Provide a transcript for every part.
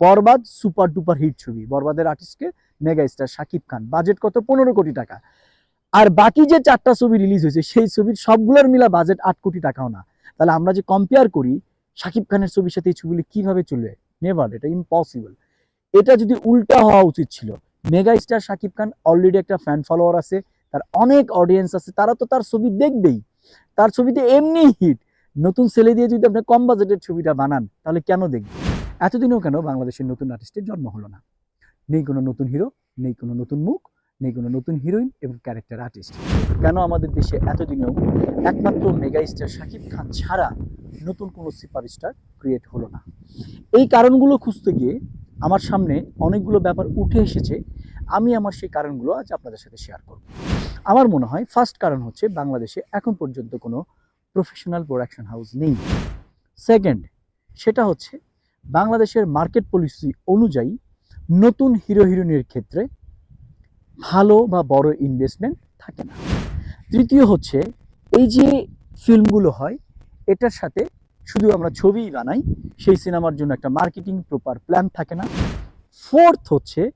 বরবাদ super duper hit ছবি। বরবাদের আর্টিস্টকে mega star Shakib Khan. Budget কত? পনেরো কোটি টাকা। আর বাকি যে চারটা ছবি রিলিজ হয়েছে, সেই ছবির সবগুলোর মিলা বাজেট আট কোটি টাকাও না। তাহলে আমরা যে কম্পেয়ার করি, শাকিব খানের ছবির সাথে এই ছবিগুলি কীভাবে চলবে? নেভার এটা ইম্পসিবল এটা যদি উল্টা হওয়া উচিত ছিল mega star Shakib Khan already একটা ফ্যান ফলোয়ার আছে, তার অনেক অডিয়েন্স আছে, তারা তো তার ছবি দেখবেই। তার ছবিতে এমনি হিট নতুন ছেলে দিয়ে যদি আপনি কম বাজেটের ছবিটা বানান, তাহলে কেন দেখবেন? এতদিনও কেন বাংলাদেশের নতুন আর্টিস্টের জন্ম হলো না? নেই কোনো নতুন হিরো নেই কোনো নতুন মুখ, নেই কোনো নতুন হিরোইন এবং ক্যারেক্টার আর্টিস্ট কেন আমাদের দেশে এতদিনেও একমাত্র মেগা স্টার শাকিব খান ছাড়া নতুন কোনো সুপারস্টার ক্রিয়েট হলো না? এই কারণগুলো খুঁজতে গিয়ে আমার সামনে অনেকগুলো ব্যাপার উঠে এসেছে। আমি আমার সেই কারণগুলো আজ আপনাদের সাথে শেয়ার করব। আমার মনে হয় ফার্স্ট কারণ হচ্ছে বাংলাদেশে এখন পর্যন্ত কোনো প্রফেশনাল প্রোডাকশন হাউস নেই। সেকেন্ড সেটা হচ্ছে বাংলাদেশের মার্কেট পলিসি অনুযায়ী নতুন হিরো হিরোইনের ক্ষেত্রে ভালো বা বড় ইনভেস্টমেন্ট থাকে না। তৃতীয় হচ্ছে, এই যে ফিল্মগুলো হয়, এটার সাথে শুধু আমরা ছবিই বানাই, সেই সিনেমার জন্য একটা মার্কেটিং প্রপার প্ল্যান থাকে না। ফোর্থ হচ্ছে,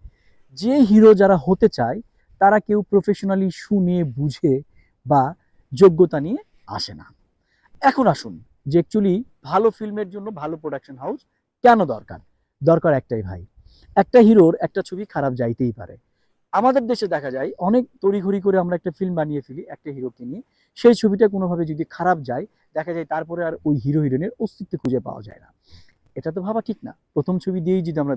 যে হিরো যারা হতে চায়, তারা কেউ প্রফেশনালি শুনে, বুঝে বা যোগ্যতা নিয়ে আসে না। এখন আসুন, যে অ্যাকচুয়ালি ভালো ফিল্মের জন্য ভালো প্রোডাকশন হাউস কেন দরকার? দরকার একটাই ভাই। একটা হিরোর একটা ছবি খারাপ যাইতেই পারে। আমাদের দেশে দেখা যায়, অনেক তড়িঘড়ি করে আমরা একটা ফিল্ম বানিয়ে ফেলি একটা হিরোকে নিয়ে। সেই ছবিটা কোনোভাবে যদি খারাপ যায়, দেখা যায় তারপরে আর ওই হিরো হিরোইনের অস্তিত্ব খুঁজে পাওয়া যায় না। এটা তো ভাবা ঠিক না। প্রথম ছবি দিয়েই যদি আমরা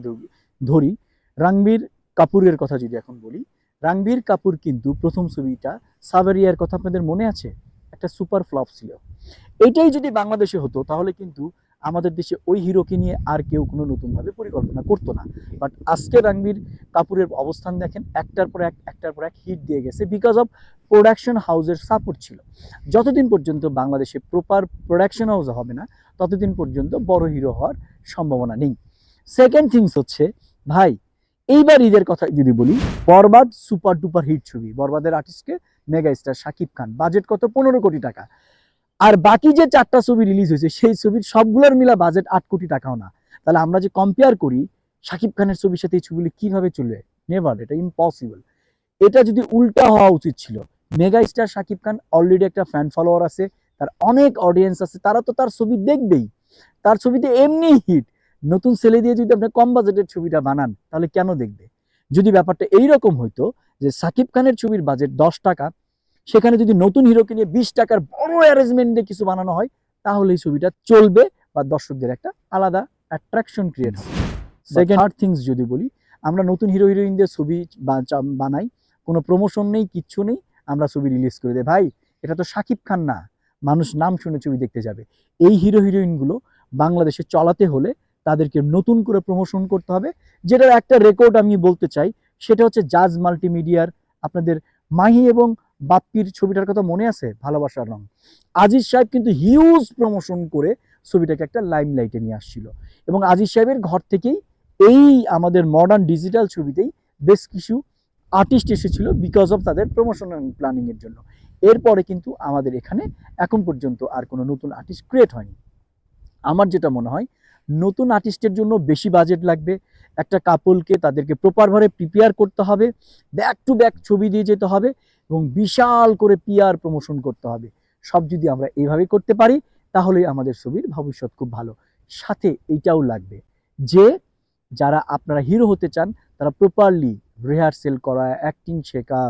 ধরি- রণবীর কাপুরের কথা যদি এখন বলি, রণবীর কাপুর কিন্তু প্রথম ছবিটা সাভারিয়ার কথা আপনাদের মনে আছে? একটা সুপার ফ্লপ ছিল। এটাই যদি বাংলাদেশে হতো, তাহলে কিন্তু আমাদের দেশে ওই হিরোকে নিয়ে আর কেউ কোনো নতুনভাবে পরিকল্পনা করতো না। বাট আজকে রণবীর কাপুরের অবস্থান দেখেন, একটার পর এক, একটার পর এক হিট দিয়ে গেছে বিকজ অফ প্রোডাকশন হাউসের সাপোর্ট ছিল। যতদিন পর্যন্ত বাংলাদেশে প্রপার প্রোডাকশন হাউস হবে না, ততদিন পর্যন্ত বড় হিরো হওয়ার সম্ভাবনা নেই। সেকেন্ড থিংস হচ্ছে, ভাই, এইবার ঈদের কথা যদি বলি, বরবাদ সুপার ডুপার হিট ছবি। বরবাদের আর্টিস্টকে mega star Shakib Khan. Budget কত? পনেরো কোটি টাকা। আর বাকি যে চারটা ছবি রিলিজ হয়েছে, সেই ছবির সবগুলোর মিলা বাজেট আট কোটি টাকাও না। তাহলে আমরা যে কম্পেয়ার করি শাকিব খানের ছবির সাথে এই ছবিগুলি কীভাবে চলবে? নেভার এটা ইম্পসিবল এটা যদি উল্টা হওয়া উচিত ছিল mega star Shakib Khan already একটা ফ্যান ফলোয়ার আছে, তার অনেক অডিয়েন্স আছে, তারা তো তার ছবি দেখবেই। তার ছবিতে এমনি হিট নতুন ছেলে দিয়ে যদি আপনি কম বাজেটের ছবিটা বানান, তাহলে কেন দেখবে? যদি ব্যাপারটা এইরকম হইতো যে সাকিব খানের ছবির বাজেট দশ টাকা সেখানে যদি নতুন হিরোকে নিয়ে বিশ টাকার বড় অ্যারেঞ্জমেন্ট অ্যারেঞ্জমেন্টে কিছু বানানো হয় তাহলে এই ছবিটা চলবে বা দর্শকদের একটা আলাদা অ্যাট্রাকশন ক্রিয়েট হবে। সেকেন্ড থার্ড থিংস যদি বলি আমরা নতুন হিরো হিরোইনদের ছবি বানাই কোনো প্রমোশন নেই কিচ্ছু নেই আমরা ছবি রিলিজ করে দেয় ভাই এটা তো সাকিব খান না মানুষ নাম শুনে ছবি দেখতে যাবে। এই হিরো হিরোইনগুলো বাংলাদেশে চলাতে হলে তাদেরকে নতুন করে প্রমোশন করতে হবে। যেটার একটা রেকর্ড আমি বলতে চাই সেটা হচ্ছে জাজ মাল্টিমিডিয়ার আপনাদের মাহি এবং বাপ্পির ছবিটার কথা মনে আছে? ভালোবাসার রং। আজিজ সাহেব কিন্তু হিউজ প্রমোশন করে ছবিটাকে একটা লাইম লাইটে নিয়ে আসছিল। এবং আজিজ সাহেবের ঘর থেকেই এই আমাদের মডার্ন ডিজিটাল ছবিতেই বেশ কিছু আর্টিস্ট এসেছিল বিকজ অফ তাদের প্রমোশন প্ল্যানিং এর জন্য। এরপরে কিন্তু আমাদের এখানে এখন পর্যন্ত আর কোনো নতুন আর্টিস্ট ক্রিয়েট হয়নি। আমার যেটা মনে হয়, নতুন আর্টিস্টের জন্য বেশি বাজেট লাগবে একটা কাপলকে তাদেরকে প্রপারভাবে প্রিপেয়ার করতে হবে ব্যাক টু ব্যাক ছবি দিয়ে যেতে হবে এবং বিশাল করে পিয়ার প্রমোশন করতে হবে। সব যদি আমরা এইভাবে করতে পারি, তাহলেই আমাদের ছবির ভবিষ্যৎ খুব ভালো। সাথে এইটাও লাগবে যে, যারা আপনারা হিরো হতে চান, তারা প্রপারলি রিহার্সেল করা অ্যাক্টিং শেখা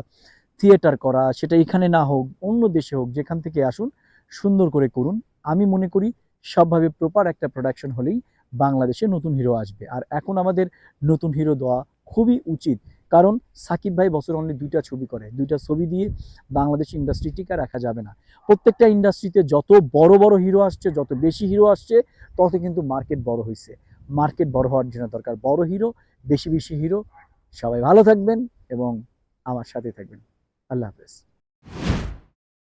থিয়েটার করা, সেটা এখানে না হোক, অন্য দেশে হোক, যেখান থেকে আসুন, সুন্দর করে করুন। আমি মনে করি সবভাবে প্রপার একটা প্রোডাকশন হলেই বাংলাদেশে নতুন হিরো আসবে। আর এখন আমাদের নতুন হিরো দেওয়া খুবই উচিত। কারণ সাকিব ভাই বছর অনলি দুইটা ছবি করে। দুইটা ছবি দিয়ে বাংলাদেশ ইন্ডাস্ট্রি টিকা রাখা যাবে না। প্রত্যেকটা ইন্ডাস্ট্রিতে যত বড় বড় হিরো আসছে, যত বেশি হিরো আসছে, তত কিন্তু মার্কেট বড় হয়েছে মার্কেট বড় হওয়ার জন্য দরকার। বড় হিরো, বেশি বেশি হিরো। সবাই ভালো থাকবেন এবং আমার সাথে থাকবেন। আল্লাহ হাফেজ।